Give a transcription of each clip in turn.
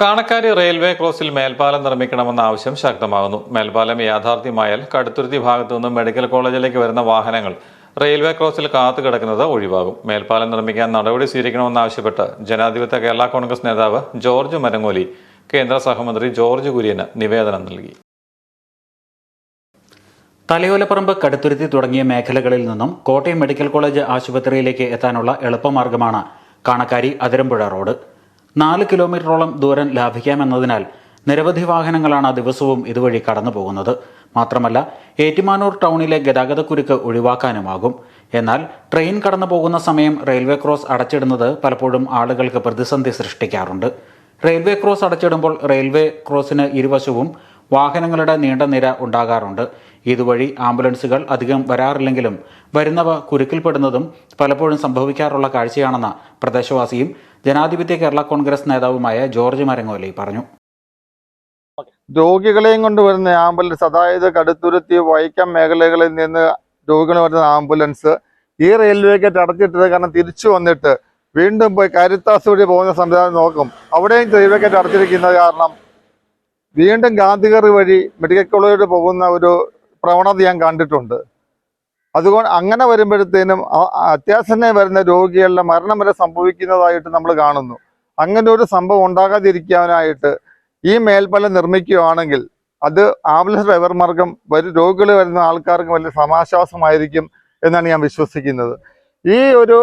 Kanakkari railway ക്രോസിൽ മേൽപ്പാലം നിർമ്മിക്കണമെന്ന ആവശ്യം ശക്തമാകുന്നു. മേൽപ്പാലം യാഥാർത്ഥ്യമായാൽ കടുത്തുരുത്തി ഭാഗത്തു നിന്നും മെഡിക്കൽ കോളേജിലേക്ക് വരുന്ന വാഹനങ്ങൾ റെയിൽവേ ക്രോസിൽ കാത്തു കിടക്കുന്നത് ഒഴിവാകും. മേൽപ്പാലം നിർമ്മിക്കാൻ നടപടി സ്വീകരിക്കണമെന്നാവശ്യപ്പെട്ട് ജനാധിപത്യ കേരള കോൺഗ്രസ് നേതാവ് ജോർജ് മരങ്ങോലി കേന്ദ്ര സഹമന്ത്രി ജോർജ് കുര്യന് നിവേദനം നൽകി. തലയോലപ്പറമ്പ് കടുത്തുരുത്തി തുടങ്ങിയ മേഖലകളിൽ നിന്നും കോട്ടയം മെഡിക്കൽ കോളേജ് ആശുപത്രിയിലേക്ക് എത്താനുള്ള എളുപ്പമാർഗമാണ് കാണക്കാരി അതിരമ്പുഴ റോഡ്. നാല് കിലോമീറ്ററോളം ദൂരം ലാഭിക്കാമെന്നതിനാൽ നിരവധി വാഹനങ്ങളാണ് ദിവസവും ഇതുവഴി കടന്നു പോകുന്നത്. മാത്രമല്ല ഏറ്റുമാനൂർ ടൗണിലെ ഗതാഗതക്കുരുക്ക് ഒഴിവാക്കാനുമാകും. എന്നാൽ ട്രെയിൻ കടന്നു പോകുന്ന സമയം റെയിൽവേ ക്രോസ് അടച്ചിടുന്നത് പലപ്പോഴും ആളുകൾക്ക് പ്രതിസന്ധി സൃഷ്ടിക്കാറുണ്ട്. റെയിൽവേ ക്രോസ് അടച്ചിടുമ്പോൾ റെയിൽവേ ക്രോസിന് ഇരുവശവും വാഹനങ്ങളുടെ നീണ്ട നിര ഉണ്ടാകാറുണ്ട്. ഇതുവഴി ആംബുലൻസുകൾ അധികം വരാറില്ലെങ്കിലും വരുന്നവ കുരുക്കിൽപ്പെടുന്നതും പലപ്പോഴും സംഭവിക്കാറുള്ള കാഴ്ചയാണെന്ന് പ്രദേശവാസിയും ജനാധിപത്യ കേരള കോൺഗ്രസ് നേതാവുമായ ജോർജ് മരങ്ങോലി പറഞ്ഞു. രോഗികളെയും കൊണ്ട് വരുന്ന ആംബുലൻസ് അതായത് കടുത്തുരുത്തി വൈക്കം മേഖലകളിൽ നിന്ന് രോഗികൾ വരുന്ന ആംബുലൻസ് ഈ റെയിൽവേ ഗേറ്റ് അടച്ചിട്ടത് കാരണം തിരിച്ചു വന്നിട്ട് വീണ്ടും പോയി കരുത്താസ് വഴി പോകുന്ന സംവിധാനം നോക്കും. അവിടെയും റെയിൽവേ ഗേറ്റ് അടച്ചിരിക്കുന്നത് കാരണം വീണ്ടും ഗാന്ധിഗർ വഴി മെഡിക്കൽ കോളേജിൽ പോകുന്ന ഒരു പ്രവണത ഞാൻ കണ്ടിട്ടുണ്ട്. അതുകൊണ്ട് അങ്ങനെ വരുമ്പോഴത്തേനും അത്യാസന്നെ വരുന്ന രോഗികളുടെ മരണം വരെ സംഭവിക്കുന്നതായിട്ട് നമ്മൾ കാണുന്നു. അങ്ങനെ ഒരു സംഭവം ഉണ്ടാകാതിരിക്കാനായിട്ട് ഈ മേൽപ്പാലം നിർമ്മിക്കുകയാണെങ്കിൽ അത് ആംബുലൻസ് ഡ്രൈവർമാർക്കും വരും രോഗികൾ വരുന്ന ആൾക്കാർക്കും വലിയ സമാശ്വാസമായിരിക്കും എന്നാണ് ഞാൻ വിശ്വസിക്കുന്നത്. ഈ ഒരു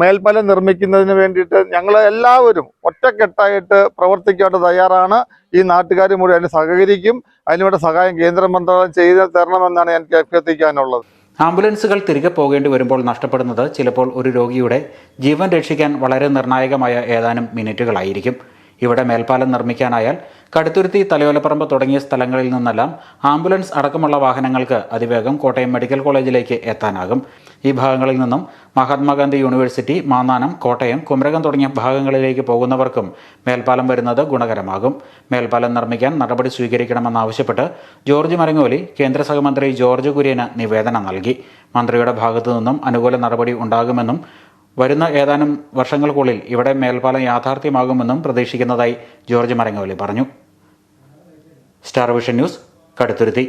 മേൽപ്പാലം നിർമ്മിക്കുന്നതിന് വേണ്ടിയിട്ട് ഞങ്ങൾ എല്ലാവരും ഒറ്റക്കെട്ടായിട്ട് പ്രവർത്തിക്കാനായിട്ട് തയ്യാറാണ്. ഈ നാട്ടുകാർ മുഴുവൻ അതിന് സഹകരിക്കും. അതിനുവേണ്ട സഹായം കേന്ദ്ര മന്ത്രാലയം ചെയ്ത് തരണമെന്നാണ് എനിക്ക് അഭ്യർത്ഥിക്കാനുള്ളത്. ആംബുലൻസുകൾ തിരികെ പോകേണ്ടി വരുമ്പോൾ നഷ്ടപ്പെടുന്നത് ചിലപ്പോൾ ഒരു രോഗിയുടെ ജീവൻ രക്ഷിക്കാൻ വളരെ നിർണായകമായ ഏതാനും മിനിറ്റുകളായിരിക്കും. ഇവിടെ മേൽപ്പാലം നിർമ്മിക്കാനായാൽ കടുത്തുരുത്തി തലയോലപ്പറമ്പ് തുടങ്ങിയ സ്ഥലങ്ങളിൽ നിന്നെല്ലാം ആംബുലൻസ് അടക്കമുള്ള വാഹനങ്ങൾക്ക് അതിവേഗം കോട്ടയം മെഡിക്കൽ കോളേജിലേക്ക് എത്താനാകും. ഈ ഭാഗങ്ങളിൽ നിന്നും മഹാത്മാഗാന്ധി യൂണിവേഴ്സിറ്റി മാന്നാനം കോട്ടയം കുമരകം തുടങ്ങിയ ഭാഗങ്ങളിലേക്ക് പോകുന്നവർക്കും മേൽപ്പാലം വരുന്നത് ഗുണകരമാകും. മേൽപ്പാലം നിർമ്മിക്കാൻ നടപടി സ്വീകരിക്കണമെന്നാവശ്യപ്പെട്ട് ജോർജ് മരങ്ങോലി കേന്ദ്ര സഹമന്ത്രി ജോർജ് കുര്യന് നിവേദനം നൽകി. മന്ത്രിയുടെ ഭാഗത്തു നിന്നും അനുകൂല നടപടി ഉണ്ടാകുമെന്നും വരുന്ന ഏതാനും വർഷങ്ങൾക്കുള്ളിൽ ഇവിടെ മേൽപ്പാലം യാഥാർത്ഥ്യമാകുമെന്നും പ്രതീക്ഷിക്കുന്നതായി ജോർജ് മരങ്ങവലി പറഞ്ഞു. Star vision news Kaduthuruthy.